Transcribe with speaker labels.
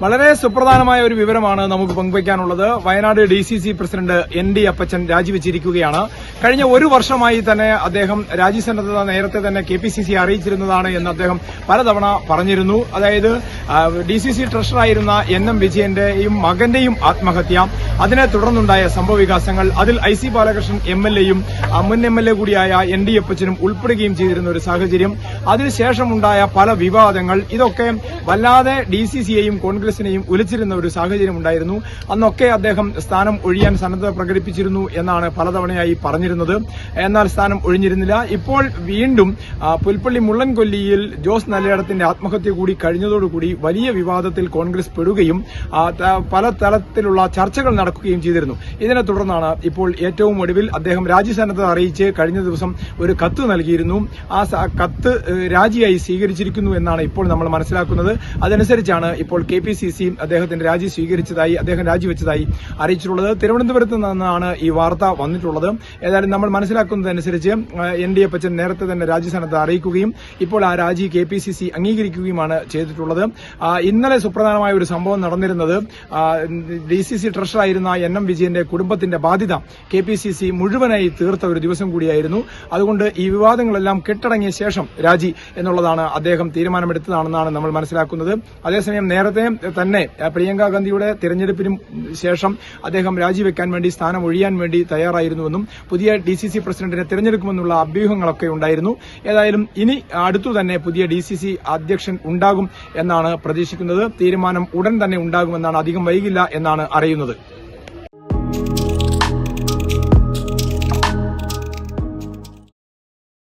Speaker 1: വളരെ സുപ്രധാനമായ ഒരു വിവരമാണ് നമുക്ക് പങ്കുവയ്ക്കാനുള്ളത്. Wayanad D C C president N D Appachan രാജിവെച്ചിരിക്കുകയാണ്. കഴിഞ്ഞ ഒരു വർഷമായി തന്നെ അദ്ദേഹം രാജ്യസന്നദ്ധത നേരത്തെ തന്നെ കെ പി സി സി അറിയിച്ചിരുന്നതാണ് എന്ന് അദ്ദേഹം പലതവണ പറഞ്ഞിരുന്നു. അതായത് ഡി സി സി ട്രഷറായിരുന്ന എൻ എം വിജയന്റെയും മകന്റെയും ആത്മഹത്യ. അതിനെ തുടർന്നുണ്ടായ സംഭവവികാസങ്ങൾ അതിൽ I C Balakrishnan M L എയും മുൻ എം എൽ എ കൂടിയായ എൻ ഡി അപ്പച്ചനും ഉൾപ്പെടുകയും ചെയ്തിരുന്ന ഒരു സാഹചര്യം. അതിനുശേഷമുണ്ടായ പല വിവാദങ്ങൾ. ഇതൊക്കെ വല്ലാതെ ഡി സി സിയെയും കോൺഗ്രസിനെയും ഉലച്ചിരുന്ന ഒരു സാഹചര്യം ഉണ്ടായിരുന്നു. അന്നൊക്കെ അദ്ദേഹം സ്ഥാനം ഒഴിയാൻ സന്നദ്ധത പ്രകടിപ്പിച്ചിരുന്നു എന്നാണ് പലതവണയായി പറഞ്ഞിരുന്നത്. എന്നാൽ സ്ഥാനം ഒഴിഞ്ഞിരുന്നില്ല. ഇപ്പോൾ വീണ്ടും പുൽപ്പള്ളി മുള്ളൻകൊല്ലിയിൽ ജോസ് നല്ലയിടത്തിന്റെ ആത്മഹത്യ കൂടി കഴിഞ്ഞതോടുകൂടി വലിയ വിവാദത്തിൽ കോൺഗ്രസ് പെടുകയും പല തലത്തിലുള്ള ചർച്ചകൾ നടക്കുകയും ചെയ്തിരുന്നു. ഇതിനെ തുടർന്നാണ് ഇപ്പോൾ ഏറ്റവും ഒടുവിൽ അദ്ദേഹം രാജ്യസന്നദ്ധത അറിയിച്ച് കഴിഞ്ഞ ദിവസം ഒരു കത്ത് നൽകിയിരുന്നു. ആ കത്ത് രാജിയായി സ്വീകരിച്ചിരിക്കുന്നു എന്നാണ് ഇപ്പോൾ നമ്മൾ മനസ്സിലാക്കുന്നത്. അതനുസരിച്ചാണ് ഇപ്പോൾ കെ പി സി സിയും അദ്ദേഹത്തിന്റെ രാജി സ്വീകരിച്ചതായി അദ്ദേഹം രാജിവെച്ചതായി അറിയിച്ചിട്ടുള്ളത്. തിരുവനന്തപുരത്ത് നിന്നാണ് ഈ വാർത്ത വന്നിട്ടുള്ളത്. ഏതായാലും നമ്മൾ മനസ്സിലാക്കുന്നതനുസരിച്ച് എൻ ഡി എ പച്ചൻ നേരത്തെ തന്നെ രാജ്യസ്ഥാനത്ത് അറിയിക്കുകയും ഇപ്പോൾ ആ രാജി കെ പി സി സി അംഗീകരിക്കുകയുമാണ് ചെയ്തിട്ടുള്ളത്. ഇന്നലെ സുപ്രധാനമായ ഒരു സംഭവം നടന്നിരുന്നത് ഡി സി സി ട്രഷറായിരുന്ന എൻ എം വിജയന്റെ കുടുംബത്തിന്റെ ബാധ്യത കെ പി സി സി മുഴുവനായി തീർത്ത ഒരു ദിവസം കൂടിയായിരുന്നു. അതുകൊണ്ട് ഈ വിവാദങ്ങളെല്ലാം കെട്ടടങ്ങിയ ശേഷം രാജി എന്നുള്ളതാണ് അദ്ദേഹം തീരുമാനമെടുത്തതാണെന്നാണ് നമ്മൾ മനസ്സിലാക്കുന്നത്. അതേസമയം നേരത്തെ തന്നെ പ്രിയങ്ക ഗാന്ധിയുടെ തെരഞ്ഞെടുപ്പിന് ശേഷം അദ്ദേഹം രാജിവെക്കാൻ വേണ്ടി സ്ഥാനം ഒഴിയാൻ വേണ്ടി തയ്യാറായിരുന്നുവെന്നും പുതിയ ഡി സി സി പ്രസിഡന്റിനെ തിരഞ്ഞെടുക്കുമെന്നുള്ള അഭ്യൂഹങ്ങളൊക്കെ ഉണ്ടായിരുന്നു. ഏതായാലും ഇനി അടുത്തു തന്നെ പുതിയ ഡി സി സി അധ്യക്ഷൻ ഉണ്ടാകും എന്നാണ് പ്രതീക്ഷിക്കുന്നത്. തീരുമാനം ഉടൻ തന്നെ ഉണ്ടാകുമെന്നാണ് അധികം വൈകില്ല എന്നാണ് അറിയുന്നത്.